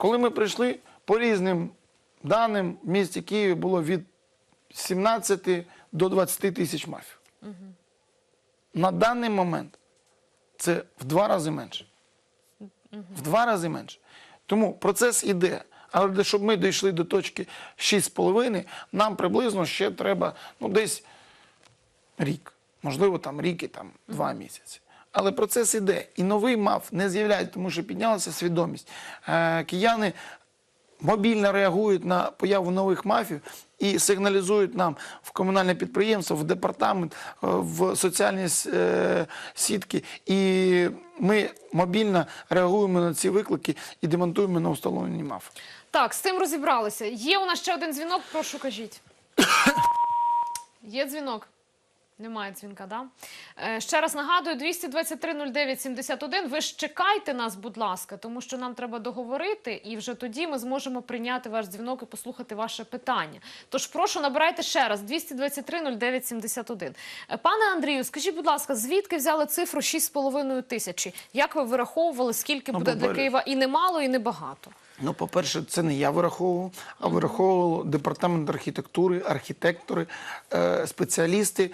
Коли ми прийшли, по різним даним, в місті Києві було від 17 до 20 тисяч мафів. На даний момент це в два рази менше. В два рази менше. Тому процес іде. Але для- щоб ми дійшли до точки 6,5, нам приблизно ще треба ну, десь рік. Можливо, там рік і там два місяці. Але процес іде. І новий МАФ не з'являється, тому що піднялася свідомість. Е, кияни мобільно реагують на появу нових мафів і сигналізують нам в комунальне підприємство, в департамент, е, в соціальні е, сітки. І ми мобільно реагуємо на ці виклики і демонтуємо на встановлені мафи. Так, з цим розібралися. Є у нас ще один дзвінок, прошу кажіть. Є дзвінок? Немає дзвінка, да? Е, ще раз нагадую, 223-09-71. Ви ж чекайте нас, будь ласка, тому що нам треба договорити, і вже тоді ми зможемо прийняти ваш дзвінок і послухати ваше питання. Тож прошу, набирайте ще раз 223-09-71. Е, Пане Андрію, скажіть, будь ласка, звідки взяли цифру 6,5 тисячі? Як ви вираховували, скільки Ну, буде для Києва і немало, і небагато? Ну, по-перше, це не я вираховував, а вираховував департамент архітектури, архітектори, е, спеціалісти.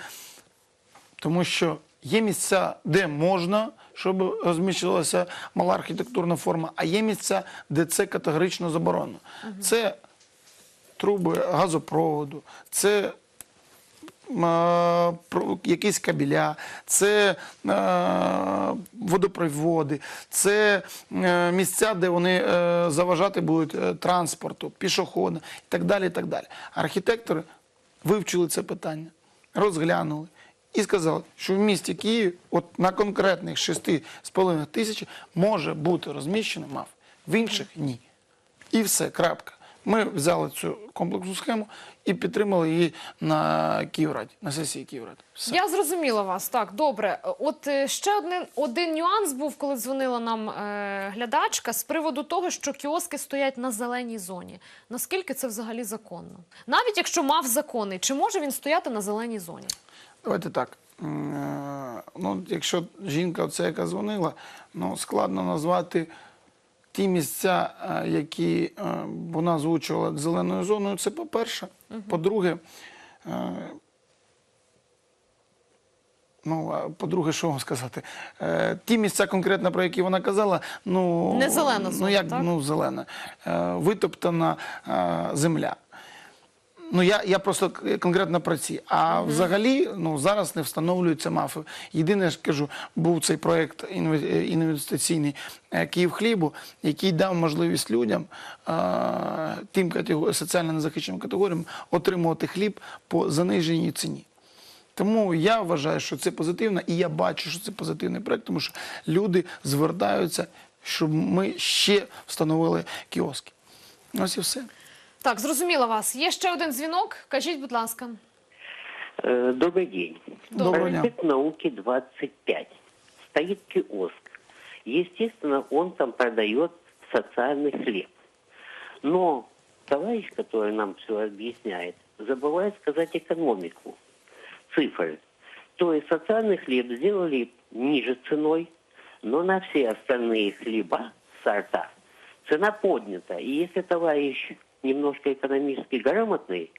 Тому що є місця, де можна, щоб розміщувалася мала архітектурна форма, а є місця, де це категорично заборонено. Це труби газопроводу, це якісь кабеля, це е, водопроводи, це е, місця, де вони е, заважати будуть е, транспорту, пішоходам і так далі. І так далі. Архітектори вивчили це питання, розглянули і сказали, що в місті Києві от на конкретних 6,5 тисяч може бути розміщено МАФ, в інших ні. І все, крапка. Ми взяли цю комплексну схему і підтримали її на Київраді, на сесії Київради. Все. Я зрозуміла вас. Так, добре. От е, ще один, один нюанс був, коли дзвонила нам е, глядачка з приводу того, що кіоски стоять на зеленій зоні. Наскільки це взагалі законно? Навіть якщо мав законний, чи може він стояти на зеленій зоні? Давайте так. Е, Ну, якщо жінка, оце, яка дзвонила, ну, складно назвати ті місця, е, які е, вона озвучувала зеленою зоною, це по-перше. По-друге, Ну, по-друге, що вам сказати? Е, ті місця конкретно, про які вона казала, ну, Не зелена ну, як, так? ну, зелена. Е, витоптана е, земля. Ну, я, я просто конкретно про ці. А взагалі, ну, зараз не встановлюються мафи. Єдине, ж кажу, був цей проєкт е, інвестиційний е, Київ хлібу, який дав можливість людям, е, тим соціально незахищеним категоріям, отримувати хліб по заниженій ціні. Тому я вважаю, що це позитивно, і я бачу, що це позитивний проект, тому що люди звертаються, щоб ми ще встановили кіоски. Ось і все. Так, зрозуміла вас. Є ще один дзвінок. Кажіть, будь ласка. Э, Добрый день. Доброго дня. Проспект науки 25. Стоит киоск. Естественно, он там продает социальный хлеб. Но товарищ, который нам все объясняет, забывает сказать экономику, цифры. То есть социальный хлеб сделали ниже ценой, но на все остальные хлеба, сорта, цена поднята. И если товарищ немножко экономически грамотный,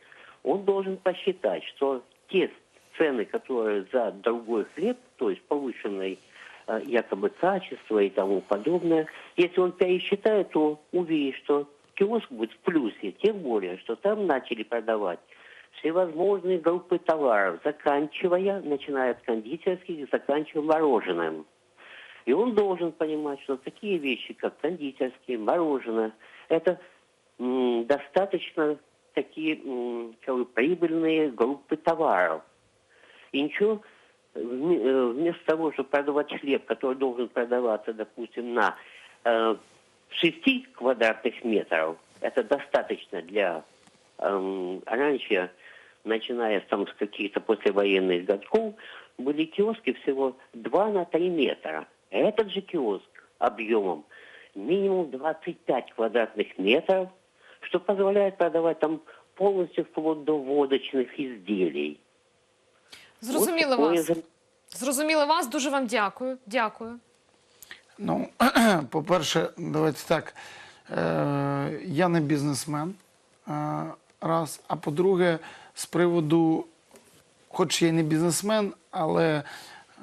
он должен посчитать, что те цены, которые за другой хлеб, то есть повышенной э, якобы качества и тому подобное, если он пересчитает, то увидит, что киоск будет в плюсе, тем более, что там начали продавать всевозможные группы товаров, заканчивая, начиная от кондитерских, и заканчивая мороженым. И он должен понимать, что такие вещи, как кондитерские, мороженое, это достаточно такие как бы, прибыльные группы товаров. И ничего, э, вместо того, чтобы продавать хлеб, который должен продаваться, допустим, на э, 6 квадратных метров, это достаточно для эм, раньше, начиная там с каких-то послевоенных годков, были киоски всего 2 на 3 метра. Этот же киоск объемом минимум 25 квадратных метров, что позволяет продавать там полностью вплоть до водочных изделий. Зрозуміла Вот вас. за- Зрозуміла вас. Дуже вам дякую. Дякую. Ну, по-перше, давайте так. Е, я не бізнесмен. Е, раз. А по-друге, з приводу, хоч я й не бізнесмен, але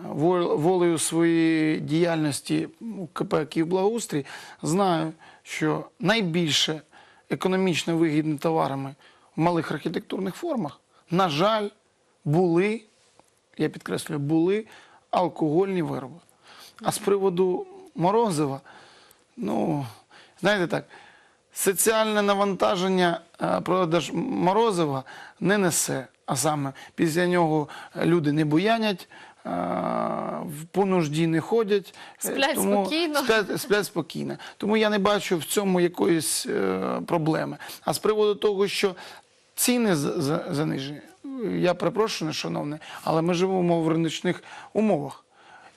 вол- волею своєї діяльності у КП «Київблагоустрій» знаю, що найбільше економічно вигідні товарами в малих архітектурних формах, на жаль, були, я підкреслюю, були алкогольні вироби. А з приводу Морозива, ну, знаєте так, соціальне навантаження е, продаж Морозива не несе. А саме після нього люди не буянять, по нужді не ходять. е, Сплять спокійно. Сплять, сплять спокійно. Тому я не бачу в цьому якоїсь е, проблеми. А з приводу того, що ціни за- за- занижені, я перепрошую, шановне, але ми живемо в риночних умовах.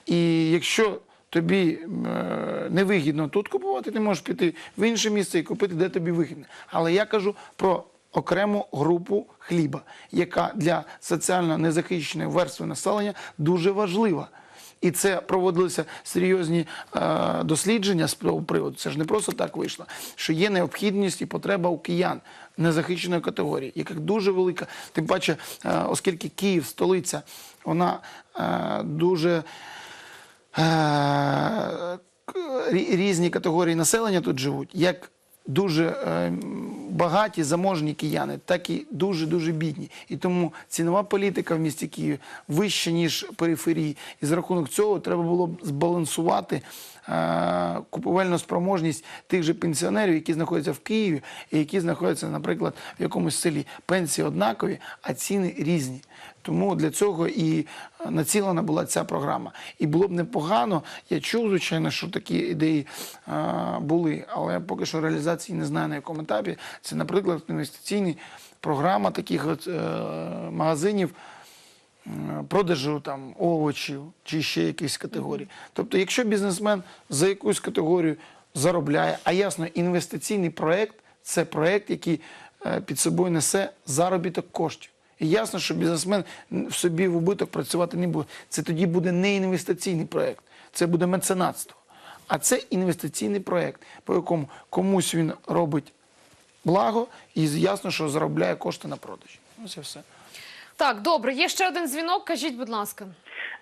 І якщо тобі е, невигідно тут купувати, ти можеш піти в інше місце і купити, де тобі вигідно. Але я кажу про окрему групу хліба, яка для соціально незахищеної верстви населення дуже важлива. І це проводилися серйозні е, дослідження з цього приводу. Це ж не просто так вийшло, що є необхідність і потреба у киян незахищеної категорії, яка дуже велика. Тим паче, е, оскільки Київ, столиця, вона е, дуже е, різні категорії населення тут живуть, як дуже е, багаті, заможні кияни, так і дуже-дуже бідні. І тому цінова політика в місті Києві вища, ніж периферії. І за рахунок цього треба було б збалансувати купувальну спроможність тих же пенсіонерів, які знаходяться в Києві, і які знаходяться, наприклад, в якомусь селі. Пенсії однакові, а ціни різні. Тому для цього і е, націлена була ця програма. І було б непогано. Я чув, звичайно, що такі ідеї е, були, але поки що реалізації не знаю на якому етапі. Це, наприклад, інвестиційні програма таких от, е, магазинів. Е, Продажу там овочів чи ще якісь категорії. Тобто, якщо бізнесмен за якусь категорію заробляє, а ясно, інвестиційний проект це проект, який е, під собою несе заробіток коштів. І ясно, що бізнесмен в собі в убиток працювати не буде. Це тоді буде не інвестиційний проект, це буде меценатство. А це інвестиційний проект, по якому комусь він робить благо, і ясно, що заробляє кошти на продажі. Ось і все. Так, добре, є ще один дзвінок. Кажіть, будь ласка.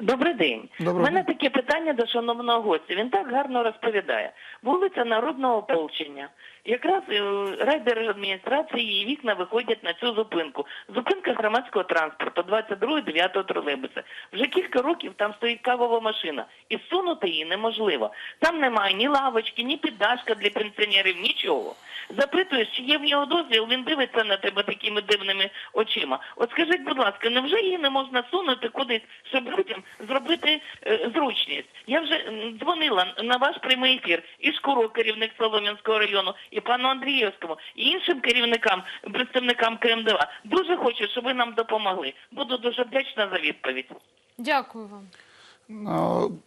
Добрий день. Доброго У мене таке питання до шановного гостя. Він так гарно розповідає. Вулиця Народного ополчення. Якраз е, райдержадміністрації її вікна виходять на цю зупинку. Зупинка громадського транспорту 22-9 тролейбуса. Вже кілька років там стоїть кавова машина. І сунути її неможливо. Там немає ні лавочки, ні піддашка для пенсіонерів, нічого. Запитуєш, чи є в нього дозвіл, він дивиться на тебе такими дивними очима. От скажіть, будь ласка, невже її не можна сунути кудись, щоб людям зробити е, зручність? Я вже дзвонила на ваш прямий ефір і Шкуро, керівник Солом'янського району, і пану Андрієвському, і іншим керівникам, представникам КМДА. Дуже хочу, щоб ви нам допомогли. Буду дуже вдячна за відповідь. Дякую вам.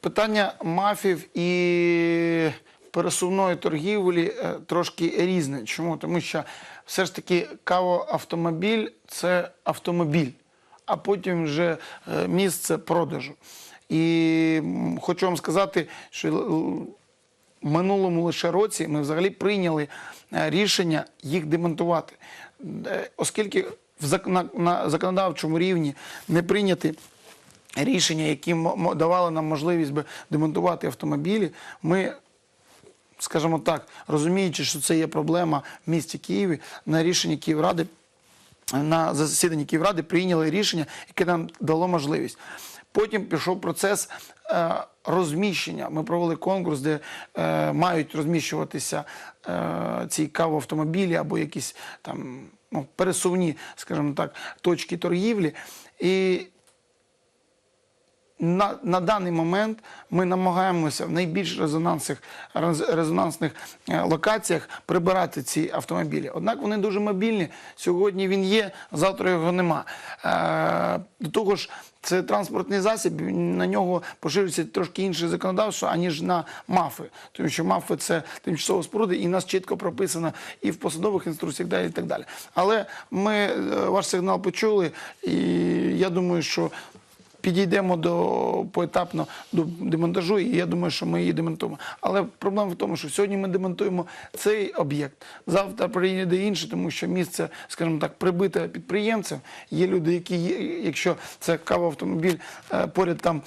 Питання мафів і пересувної торгівлі е, трошки різне. Чому? Тому що все ж таки кавоавтомобіль це автомобіль, а потім вже е, місце продажу. І хочу вам сказати, що в минулому лише році ми взагалі прийняли е, рішення їх демонтувати. Е, Оскільки на, законодавчому рівні не прийняті рішення, які давали нам можливість би демонтувати автомобілі, ми. Скажімо так, розуміючи, що це є проблема в місті Києві, на рішенні Київради на засіданні Київради прийняли рішення, яке нам дало можливість. Потім пішов процес е, розміщення. Ми провели конкурс, де е, мають розміщуватися е, ці кавоавтомобілі або якісь там ну, пересувні, скажімо так, точки торгівлі. І на, на даний момент ми намагаємося в найбільш резонансних, резонансних локаціях прибирати ці автомобілі. Однак вони дуже мобільні. Сьогодні він є, завтра його нема. Е, до того ж, це транспортний засіб, на нього поширюється трошки інше законодавство, аніж на мафи. Тому що мафи це тимчасова споруда, і нас чітко прописано і в посадових інструкціях, далі і так далі. Але ми е, ваш сигнал почули, і я думаю, що підійдемо до поетапно до демонтажу, і я думаю, що ми її демонтуємо. Але проблема в тому, що сьогодні ми демонтуємо цей об'єкт. Завтра приїде інший, тому що місце, скажімо так, прибите підприємцем. Є люди, які якщо це кавоавтомобіль, е, поряд там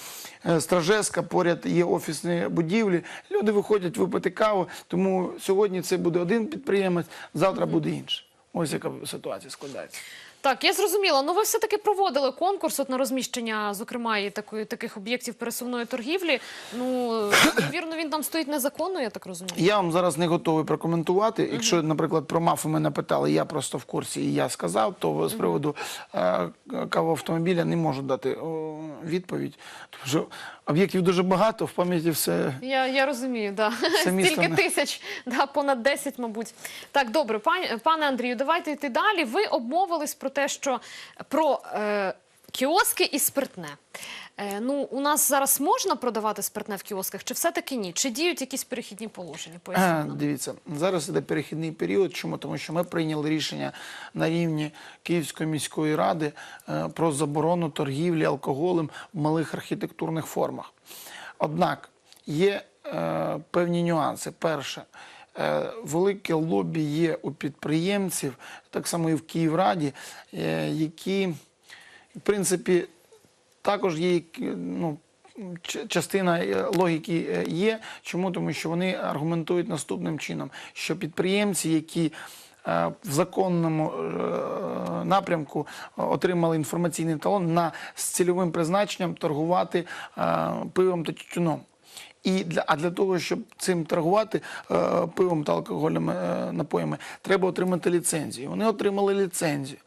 е, стражеска, поряд є офісні будівлі. Люди виходять випити каву. Тому сьогодні це буде один підприємець, завтра буде інший. Ось яка ситуація складається. Так, я зрозуміла. Ну ви все-таки проводили конкурс от на розміщення, зокрема, і такої таких об'єктів пересувної торгівлі. Ну вірно, він там стоїть незаконно, я так розумію. Я вам зараз не готовий прокоментувати. Якщо, наприклад, про мафи мене питали, я просто в курсі і я сказав, то з приводу е, кавоавтомобіля не можу дати о, відповідь. Тому що об'єктів дуже багато, в пам'яті все. Я, я розумію, да. Все місто Стільки не- тисяч, да, понад 10, мабуть. Так, добре, пан, пане Андрію, давайте йти далі. Ви обмовились про те, що про е, кіоски і спиртне. Е, ну, у нас зараз можна продавати спиртне в кіосках, чи все-таки ні? Чи діють якісь перехідні положення? Е. Дивіться, зараз іде перехідний період. Чому? Тому що ми прийняли рішення на рівні Київської міської ради е, про заборону торгівлі алкоголем в малих архітектурних формах. Однак є е, певні нюанси. Перше, велике лобі є у підприємців, так само і в Київраді, які, в принципі, також є ну, частина е, логіки е, є. Чому? Тому що вони аргументують наступним чином, що підприємці, які е, в законному напрямку отримали інформаційний талон на з цільовим призначенням торгувати пивом та тютюном. І для, а для того, щоб цим торгувати пивом та алкогольними напоями, треба отримати ліцензію. Вони отримали ліцензію.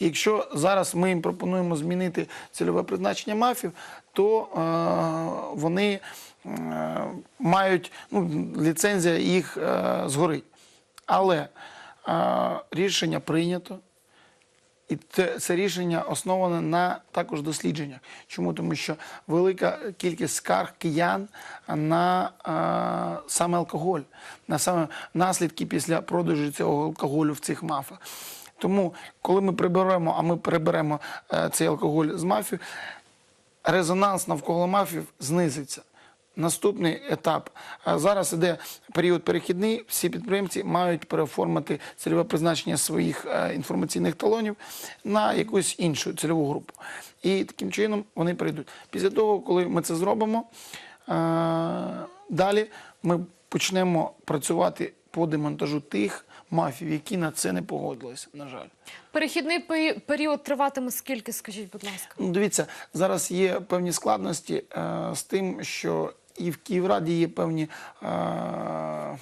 Якщо зараз ми їм пропонуємо змінити цільове призначення мафів, то е, вони е, мають ну, ліцензія їх е, згорить. Але е, рішення прийнято. І це, це рішення основане на також дослідженнях. Чому? Тому що велика кількість скарг киян на е, саме алкоголь, на саме наслідки після продажу цього алкоголю в цих мафах. Тому, коли ми приберемо, а ми приберемо е, цей алкоголь з мафів, резонанс навколо мафів знизиться. Наступний етап. Зараз іде період перехідний. Всі підприємці мають переоформити цільове призначення своїх е, інформаційних талонів на якусь іншу цільову групу. І таким чином вони прийдуть. Після того, коли ми це зробимо, е, далі ми почнемо працювати по демонтажу тих мафів, які на це не погодилися, на жаль. Перехідний пе- період триватиме скільки, скажіть, будь ласка? Ну, дивіться, зараз є певні складності е, з тим, що і в Київраді є певні, е,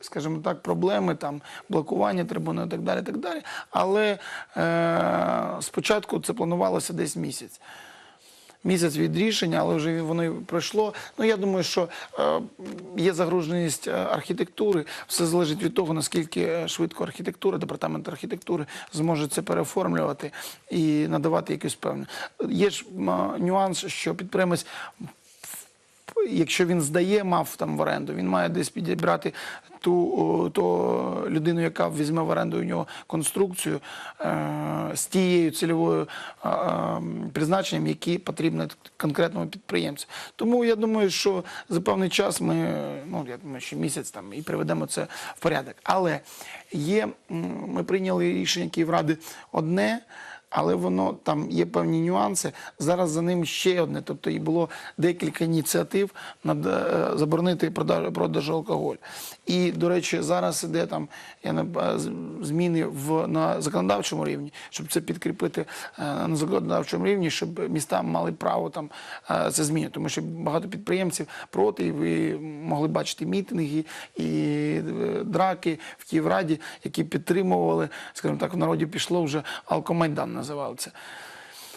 скажімо так, проблеми, там блокування трибуни і так далі. Так далі. Але е, спочатку це планувалося десь місяць. Місяць від рішення, але вже воно пройшло. Ну я думаю, що е, є загруженість е, архітектури. Все залежить від того, наскільки е, швидко архітектура, департамент архітектури зможе це переоформлювати і надавати якусь певну. Є ж нюанс, що підприємець якщо він здає мав там в оренду, він має десь підібрати ту, о, ту людину, яка візьме в оренду у нього конструкцію е, з тією цільовою призначенням, які потрібні конкретному підприємцю. Тому я думаю, що за певний час ми, ну я думаю, що місяць там і приведемо це в порядок. Але є, ми прийняли рішення Київради одне. Але воно там є певні нюанси. Зараз за ним ще одне. Тобто і було декілька ініціатив над е, заборонити продаж, продаж алкоголь. І, до речі, зараз іде там я не зміни в на законодавчому рівні, щоб це підкріпити е, на законодавчому рівні, щоб міста мали право там е, це змінювати. Тому що багато підприємців проти, і ви могли бачити мітинги і е, драки в Київраді, які підтримували, скажімо так, в народі пішло вже алкомайдан називав це.